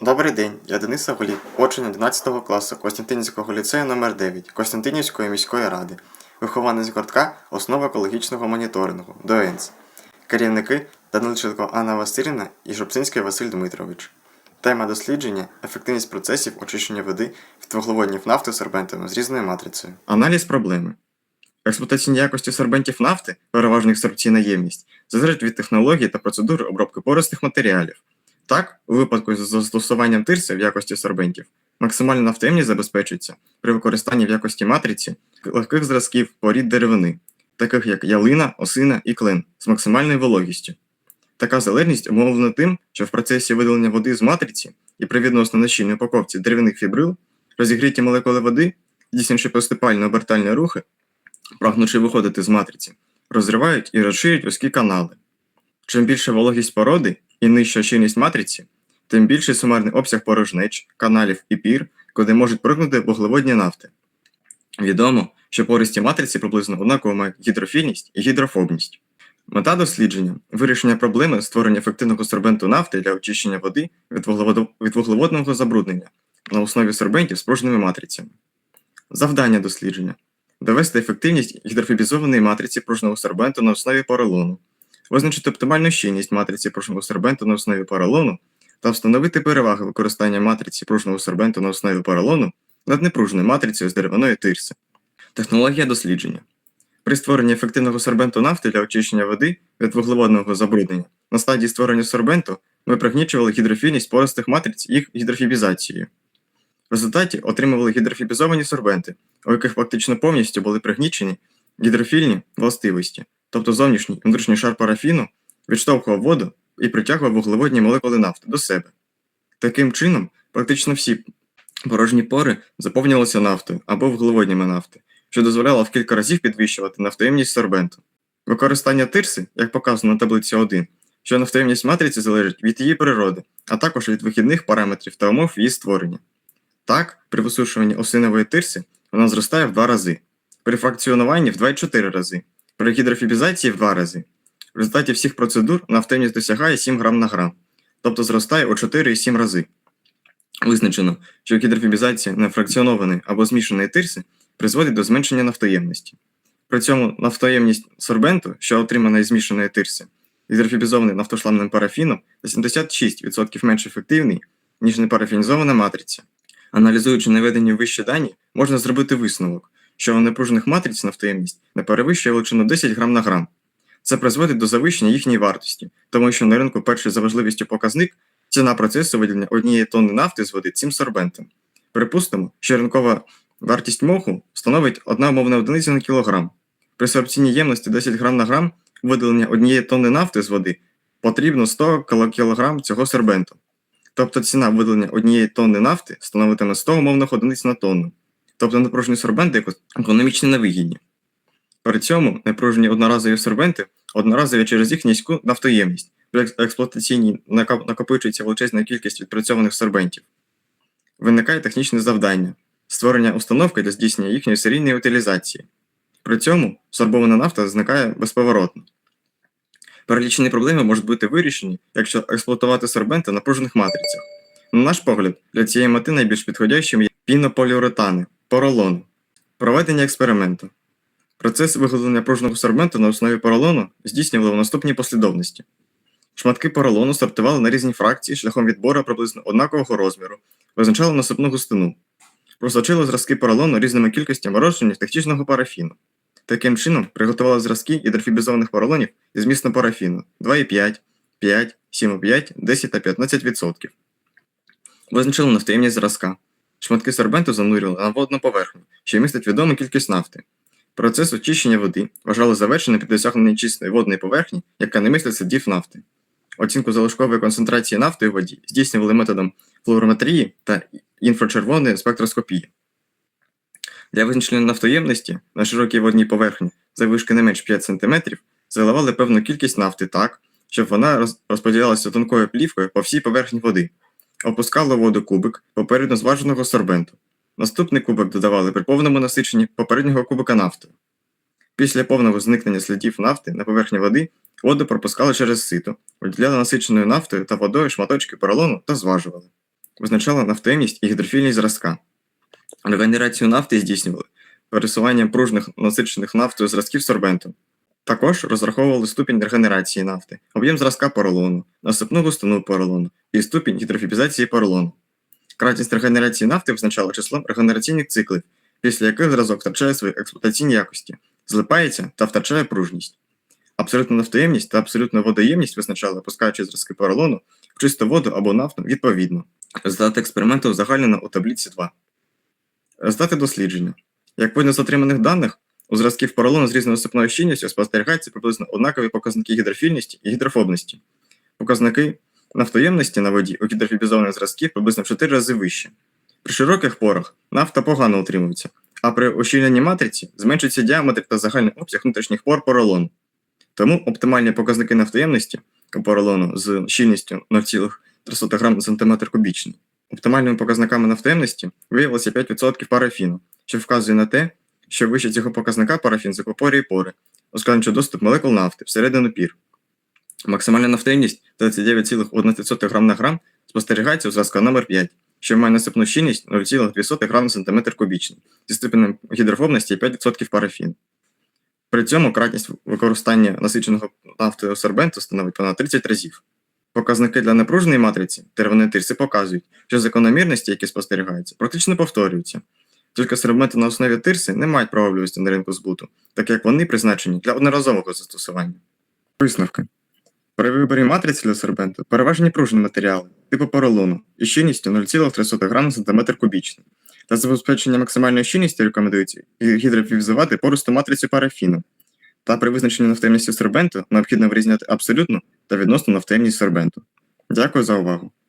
Добрий день, я Денис Аголів, учень 11 класу Костянтинівського ліцею номер 9 Костянтинівської міської ради, вихованець гуртка Основа екологічного моніторингу ДОЕНС. Керівники Данилченко Анна Васильівна і Жопсинський Василь Дмитрович. Тема дослідження ефективність процесів очищення води від вуглеводнів нафти сорбентами з різною матрицею. Аналіз проблеми. Експлуатаційні якості сорбентів нафти, переважно їх сорбційна ємність, залежить від технології та процедури обробки поросних матеріалів. Так, у випадку з застосуванням тирси в якості сорбентів, максимальна нафтоємність забезпечується при використанні в якості матриці легких зразків порід деревини, таких як ялина, осина і клен, з максимальною вологістю. Така залежність умовлена тим, що в процесі видалення води з матриці і при відносно нещільній упаковці дерев'яних фібрил розігріті молекули води, здійснюючи поступально-обертальні рухи, прагнучи виходити з матриці, розривають і розширюють вузькі канали. Чим більша вологість породи і нижча щільність матриці, тим більший сумарний обсяг порожнеч, каналів і пір, куди можуть пригнути вуглеводні нафти. Відомо, що пористі матриці приблизно однаково мають гідрофільність і гідрофобність. Мета дослідження вирішення проблеми створення ефективного сорбенту нафти для очищення води від, вуглеводо- від вуглеводного забруднення на основі сорбентів з пружними матрицями. Завдання дослідження довести ефективність гідрофобізованої матриці пружного сорбенту на основі поролону, визначити оптимальну щільність матриці пружного сорбенту на основі поролону та встановити переваги використання матриці пружного сорбенту на основі поролону над непружною матрицею з деревяної тирси. Технологія дослідження. При створенні ефективного сорбенту нафти для очищення води від вуглеводного забруднення на стадії створення сорбенту ми пригнічували гідрофільність поростих матриць їх гідрофібізацією. В результаті отримували гідрофібізовані сорбенти, у яких фактично повністю були пригнічені гідрофільні властивості, тобто зовнішній внутрішній шар парафіну відштовхував воду і притягував вуглеводні молекули нафти до себе. Таким чином, практично всі порожні пори заповнювалися нафтою або вуглеводнями нафти, що дозволяло в кілька разів підвищувати нафтоємність сорбенту. Використання тирси, як показано на таблиці 1, що нафтоємність матриці залежить від її природи, а також від вихідних параметрів та умов її створення. Так, при висушуванні осинової тирси вона зростає в 2 рази, при фракціонуванні в 2,4 рази, при гідрофібізації в 2 рази. В результаті всіх процедур нафтоємність досягає 7 грам на грам, тобто зростає у 4,7 рази. Визначено, що гідрофібізація нефракціонованої або змішаної тирси призводить до зменшення нафтоємності. При цьому нафтоємність сорбенту, що отримана із змішаної тирси, гідрофібізований нафтошламним парафіном, на 76% менш ефективний, ніж непарафінізована матриця. Аналізуючи наведені вище дані, можна зробити висновок, що у непружних матриць нафтоємність не перевищує величину 10 грам на грам. Це призводить до завищення їхньої вартості, тому що на ринку перший за важливістю показник ціна процесу виділення однієї тонни нафти з води цим сорбентом. Припустимо, що ринкова вартість моху становить одна умовна одиниця на кілограм. При сорбційній ємності 10 грам на грам видалення однієї тонни нафти з води потрібно 100 кг цього сорбенту. Тобто ціна видалення однієї тонни нафти становитиме 100 умовних одиниць на тонну. Тобто непружні сорбенти еко- економічно невигідні. При цьому непружні одноразові сорбенти одноразові через їх низьку нафтоємність. При накопичується величезна кількість відпрацьованих сорбентів. Виникає технічне завдання створення установки для здійснення їхньої серійної утилізації. При цьому сорбована нафта зникає безповоротно. Перелічені проблеми можуть бути вирішені, якщо експлуатувати сорбенти на пружних матрицях. На наш погляд, для цієї мети найбільш підходящим є пінополіуретани, поролон. Проведення експерименту. Процес виготовлення пружного сорбенту на основі поролону здійснювали в наступній послідовності. Шматки поролону сортували на різні фракції шляхом відбору приблизно однакового розміру, визначали насипну густину. Просочили зразки поролону різними кількостями розчинів технічного парафіну. Таким чином, приготували зразки гідрофібізованих поролонів із змістом парафіну 2,5, 5, 7,5, 10 та 15%. Визначили нафтоємність зразка. Шматки сорбенту занурювали на водну поверхню, що містить відому кількість нафти. Процес очищення води вважали завершеним під досягненням чистої водної поверхні, яка не містить слідів нафти. Оцінку залишкової концентрації нафти у воді здійснювали методом флуорометрії та інфрачервоної спектроскопії. Для визначення нафтоємності на широкій водній поверхні заввишки не менш 5 см заливали певну кількість нафти так, щоб вона розподілялася тонкою плівкою по всій поверхні води. Опускали воду кубик попередньо зваженого сорбенту. Наступний кубик додавали при повному насиченні попереднього кубика нафти. Після повного зникнення слідів нафти на поверхні води воду пропускали через сито, виділяли насиченою нафтою та водою шматочки поролону та зважували. визначала нафтоємність і гідрофільність зразка. Регенерацію нафти здійснювали пересуванням пружних насичених нафтою зразків сорбенту. Також розраховували ступінь регенерації нафти, об'єм зразка поролону, насипну густину поролону і ступінь гідрофібізації поролону. Кратність регенерації нафти визначала числом регенераційних циклів, після яких зразок втрачає свої експлуатаційні якості, злипається та втрачає пружність. Абсолютна нафтоємність та абсолютна водоємність визначали, пускаючи зразки поролону в чисту воду або нафту відповідно. Результати експерименту узагальнено у таблиці 2. Результати дослідження. Як видно з отриманих даних, у зразків поролону з різною сипною щільністю спостерігаються приблизно однакові показники гідрофільності і гідрофобності. Показники нафтоємності на воді у гідрофібізованих зразків приблизно в 4 рази вище. При широких порах нафта погано утримується, а при ущільненні матриці зменшується діаметр та загальний обсяг внутрішніх пор поролону. Тому оптимальні показники нафтоємності у поролону з щільністю 0,3 грам сантиметр кубічний. Оптимальними показниками нафтоємності виявилося 5% парафіну, що вказує на те, що вище цього показника парафін закупорює пори, ускладнюючи доступ молекул нафти всередину пір. Максимальна нафтоємність 39,1 грам на грам спостерігається у зразка номер 5 що має насипну щільність 0,2 грам на сантиметр кубічний зі ступенем гідрофобності 5% парафіну. При цьому кратність використання насиченого нафтою сорбенту становить понад 30 разів. Показники для напруженої матриці тервини тирси показують, що закономірності, які спостерігаються, практично повторюються. Тільки сорбенти на основі тирси не мають правовливості на ринку збуту, так як вони призначені для одноразового застосування. Висновки. При виборі матриці для сорбенту переважні пружні матеріали типу поролону із щільністю 0,3 грам на сантиметр кубічний. Для забезпечення максимальної щільності рекомендується гідрофізувати пористу матрицю парафіну. Та при визначенні нафтоємності сорбенту необхідно вирізняти абсолютну та відносну нафтоємність сорбенту. Дякую за увагу.